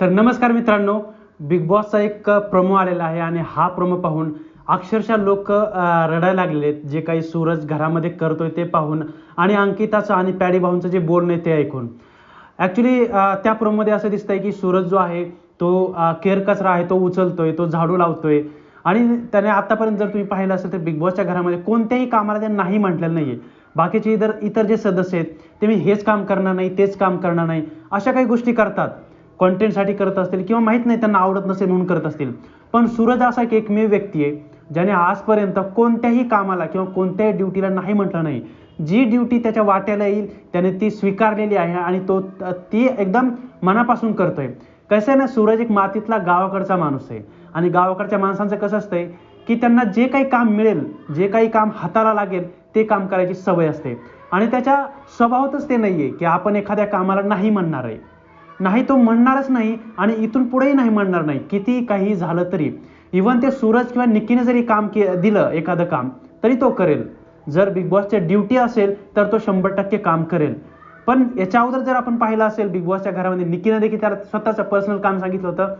तर नमस्कार मित्रांनो बिग बॉसचा एक प्रोमो आलेला आहे आणि हा प्रोमो पाहून अक्षरशः लोक रडायला लागलेत जे काही सूरज घरामध्ये करतोय ते पाहून आणि अंकिताचं आणि पॅडी भाऊंचं जे बोलणं आहे ते ऐकून. ॲक्च्युली त्या प्रोमोमध्ये असं दिसतंय की सूरज जो आहे तो केअर कचरा आहे तो उचलतोय तो झाडू लावतोय. आणि त्याने आतापर्यंत जर तुम्ही पाहिलं असेल तर बिग बॉसच्या घरामध्ये कोणत्याही कामाला ते नाही म्हटलेलं नाही आहे बाकीचे इतर इतर जे सदस्य आहेत ते मी हेच काम करणार नाही तेच काम करणार नाही अशा काही गोष्टी करतात. कॉन्टेंटसाठी करत असतील किंवा माहीत नाही त्यांना आवडत नसेल म्हणून करत असतील. पण सूरज असा एक एकमेव व्यक्ती आहे ज्याने आजपर्यंत कोणत्याही कामाला किंवा कोणत्याही ड्युटीला नाही म्हटलं नाही. जी ड्युटी त्याच्या वाट्याला येईल त्याने ती स्वीकारलेली आहे आणि तो ती एकदम मनापासून करतोय. कसं आहे ना सूरज एक मातीतला गावाकडचा माणूस आहे. आणि गावाकडच्या माणसांचं कसं असतंय की त्यांना जे काही काम मिळेल जे काही काम हाताला लागेल ते काम करायची सवय असते. आणि त्याच्या स्वभावातच ते नाही आहे की आपण एखाद्या कामाला नाही म्हणणार आहे. नाही तो म्हणणारच नाही आणि इथून पुढेही नाही म्हणणार नाही. किती काही झालं तरी. इवन ते सूरज किंवा निक्कीने जरी काम के दिलं एखादं काम तरी तो करेल. जर बिग बॉसच्या ड्युटी असेल तर तो शंभर टक्के काम करेल. पण याच्या अगोदर जर आपण पाहिलं असेल बिग बॉसच्या घरामध्ये निकीने देखील त्याला स्वतःचं पर्सनल काम सांगितलं होतं.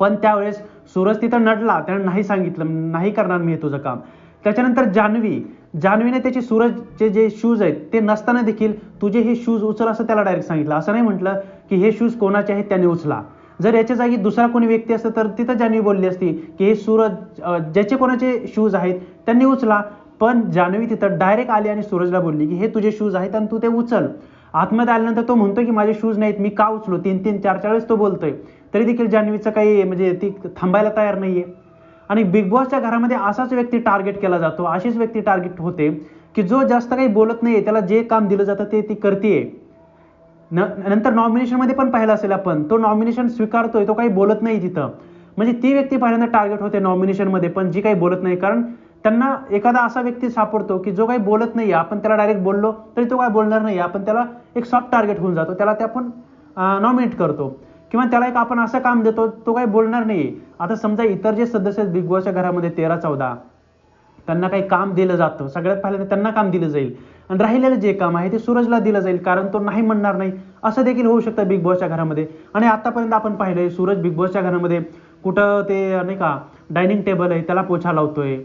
पण त्यावेळेस सूरज तिथं नडला त्यानं नाही सांगितलं नाही करणार मी तुझं काम. त्याच्यानंतर जान्हवी जान्हवीने त्याचे सूरजचे जे शूज आहेत ते नसताना देखील तुझे हे शूज उचल असं त्याला डायरेक्ट सांगितलं. असं नाही म्हटलं की हे शूज कोणाचे आहेत त्याने उचला. जर याच्या जागी दुसरा कोणी व्यक्ती असतं तर तिथं जान्हवी बोलली असती की हे सूरज ज्याचे कोणाचे शूज आहेत त्यांनी उचला. पण जान्हवी तिथं डायरेक्ट आली आणि सूरजला बोलली की हे तुझे शूज आहेत आणि तू ते उचल. आतमध्ये आल्यानंतर तो म्हणतो की माझे शूज नाहीत मी का उचलो? तीन तीन चार चार वेळेस तो बोलतोय. तरी देखील जान्हवीचं काही म्हणजे ती थांबायला तयार नाहीये. आणि बिग बॉसच्या घरामध्ये असाच व्यक्ती टार्गेट केला जातो अशीच व्यक्ती टार्गेट होते की जो जास्त काही बोलत नाहीये त्याला जे काम दिलं जातं ते ती करते न नंतर नॉमिनेशनमध्ये पण पाहिलं असेल आपण. तो नॉमिनेशन स्वीकारतोय तो काही बोलत नाही तिथं. म्हणजे ती व्यक्ती पहिल्यांदा टार्गेट होते नॉमिनेशनमध्ये पण जी काही बोलत नाही. कारण त्यांना एखादा असा व्यक्ती सापडतो की जो काही बोलत नाही आपण त्याला डायरेक्ट बोललो तरी तो काय बोलणार नाही आपण त्याला एक सॉफ्ट टार्गेट होऊन जातो. त्याला ते आपण नॉमिनेट करतो. किंवा त्याला एक आपण असं काम देतो तो काही बोलणार नाही आता समजा इतर जे सदस्य बिग बॉसच्या घरामध्ये तेरा चौदा. त्यांना काही काम दिलं जातं. सगळ्यात पहिल्यांदा त्यांना काम दिलं जाईल. आणि राहिलेलं जे काम आहे ते सूरजला दिलं जाईल. कारण तो नाही म्हणणार नाही. असं देखील होऊ शकतं बिग बॉसच्या घरामध्ये. आणि आतापर्यंत आपण पाहिलंय सूरज बिग बॉसच्या घरामध्ये कुठं ते नाही का डायनिंग टेबल आहे त्याला पोछा लावतोय.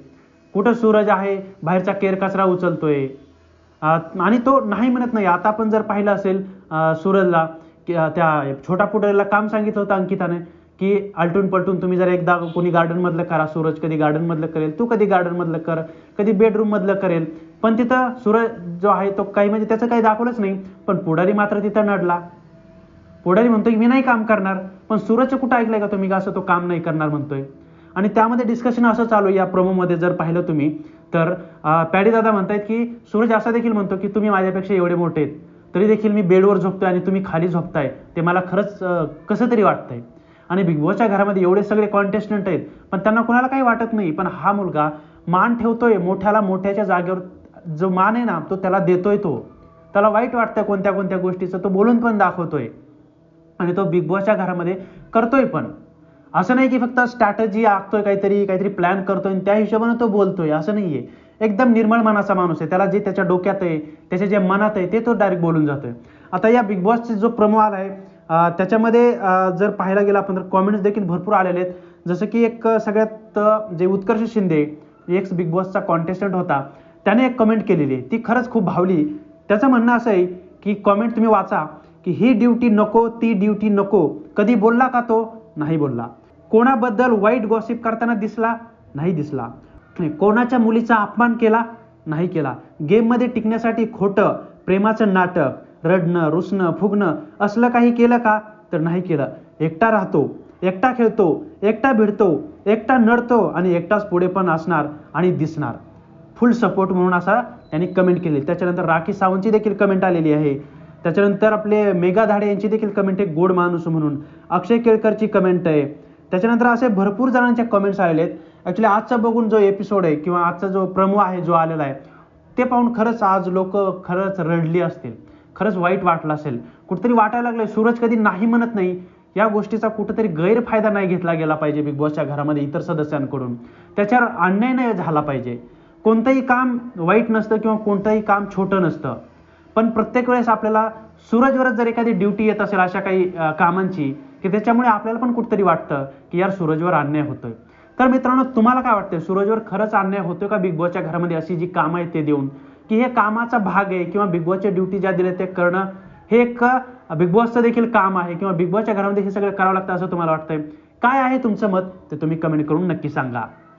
कुठं सूरज आहे बाहेरचा केर कचरा उचलतोय. आणि तो नाही म्हणत नाही. आता आपण जर पाहिलं असेल सूरजला त्या छोटा पुटरेला काम सांगितलं होतं अंकिताने की आलटून पलटून तुम्ही जर एकदा कोणी गार्डनमधलं करा सूरज कधी गार्डनमधलं करेल तू कधी गार्डनमधलं कर कधी बेडरूममधलं करेल. पण तिथं सूरज जो आहे तो काही म्हणजे त्याचं काही दाखवलंच नाही. पण पुढारी मात्र तिथं नडला. पुढारी म्हणतोय की मी नाही काम करणार पण सूरजचं कुठं ऐकलंय का तुम्ही? का असं तो काम नाही करणार म्हणतोय? आणि त्यामध्ये डिस्कशन असं चालू या प्रोमोमध्ये जर पाहिलं तुम्ही तर पॅडी दादा म्हणतायत की सूरज असा देखील म्हणतो की तुम्ही माझ्यापेक्षा एवढे मोठे आहेत तरी देखील मी बेडवर झोपतोय आणि तुम्ही खाली झोपताय ते मला खरंच कसं तरी वाटतंय? आणि बिग बॉसच्या घरामध्ये एवढे सगळे कॉन्टेस्टंट आहेत पण त्यांना कोणाला काही वाटत नाही पण हा मुलगा मान ठेवतोय मोठ्याला मोठ्याच्या जागेवर जो मान आहे ना तो त्याला देतोय तो. त्याला वाईट वाटतं कोणत्या कोणत्या गोष्टीचं तो बोलून पण दाखवतोय. आणि तो बिग बॉसच्या घरामध्ये करतोय पण. असं नाही की फक्त स्ट्रॅटजी आखतोय काहीतरी काहीतरी प्लॅन करतोय आणि त्या हिशोबाने तो बोलतोय. असं नाहीये. एकदम निर्मळ मनाचा माणूस आहे. त्याला जे त्याच्या डोक्यात आहे त्याच्या जे मनात आहे ते तो डायरेक्ट बोलून जातोय. आता या बिग बॉसचे जो प्रमो आला आहे त्याच्यामध्ये जर पाहायला गेलं आपण तर कॉमेंट्स देखील भरपूर आलेले आहेत. जसं की एक सगळ्यात जे उत्कर्ष शिंदे एक्स बिग बॉसचा कॉन्टेस्टंट होता त्याने एक कमेंट केलेली आहे. ती खरंच खूप भावली. त्याचं म्हणणं असं आहे की कॉमेंट तुम्ही वाचा की ही ड्युटी नको ती ड्युटी नको. कधी बोलला का तो? नाही बोलला. कोणाबद्दल वाईट गॉसिप करताना दिसला? नाही दिसला. कोणाच्या मुलीचा अपमान केला? नाही केला. गेममध्ये टिकण्यासाठी खोटं प्रेमाचं नाटक रडणं रुसणं फुगणं असलं काही केलं का? तर नाही केलं. एकटा राहतो एकटा खेळतो एकटा भिडतो एकटा नडतो आणि एकटाच पुढे पण असणार आणि दिसणार. फुल सपोर्ट म्हणून असा यांनी कमेंट केली. त्याच्यानंतर राखी सावंतची देखील कमेंट आलेली आहे. त्याच्यानंतर आपले मेगा धाडे यांची देखील कमेंट आहे गोड माणूस म्हणून. अक्षय केळकरची कमेंट आहे. त्याच्यानंतर असे भरपूर जणांच्या कमेंट्स आलेले आहेत. ॲक्च्युली आजचा बघून जो एपिसोड आहे किंवा आजचा जो प्रमो आहे जो आलेला आहे ते पाहून खरंच आज लोक खरंच रडली असतील. खरंच वाईट वाटलं असेल. कुठेतरी वाटायला लागलं सूरज कधी नाही म्हणत नाही. या गोष्टीचा कुठेतरी गैरफायदा नाही घेतला गेला पाहिजे बिग बॉसच्या घरामध्ये इतर सदस्यांकडून. त्याच्यावर अन्याय नाही झाला पाहिजे. कोणतंही काम वाईट नसतं किंवा कोणतंही काम छोटं नसतं. पण प्रत्येक वेळेस आपल्याला सूरजवरच जर एखादी ड्युटी येत असेल अशा काही कामांची की त्याच्यामुळे आपल्याला पण कुठतरी वाटतं की यार सूरजवर अन्याय होतोय. तर मित्रांनो तुम्हाला काय वाटतं सूरजवर खरंच अन्याय होतोय का बिग बॉसच्या घरामध्ये अशी जी कामं आहेत ते देऊन? की हे कामाचा भाग आहे किंवा बिग बॉसच्या ड्युटी ज्या दिल्या ते करणं हे एक बिग बॉसचं देखील काम आहे किंवा बिग बॉसच्या घरामध्ये हे सगळं करावं लागतं असं तुम्हाला वाटतंय? काय आहे तुमचं मत? ते तुम्ही कमेंट करून नक्की सांगा.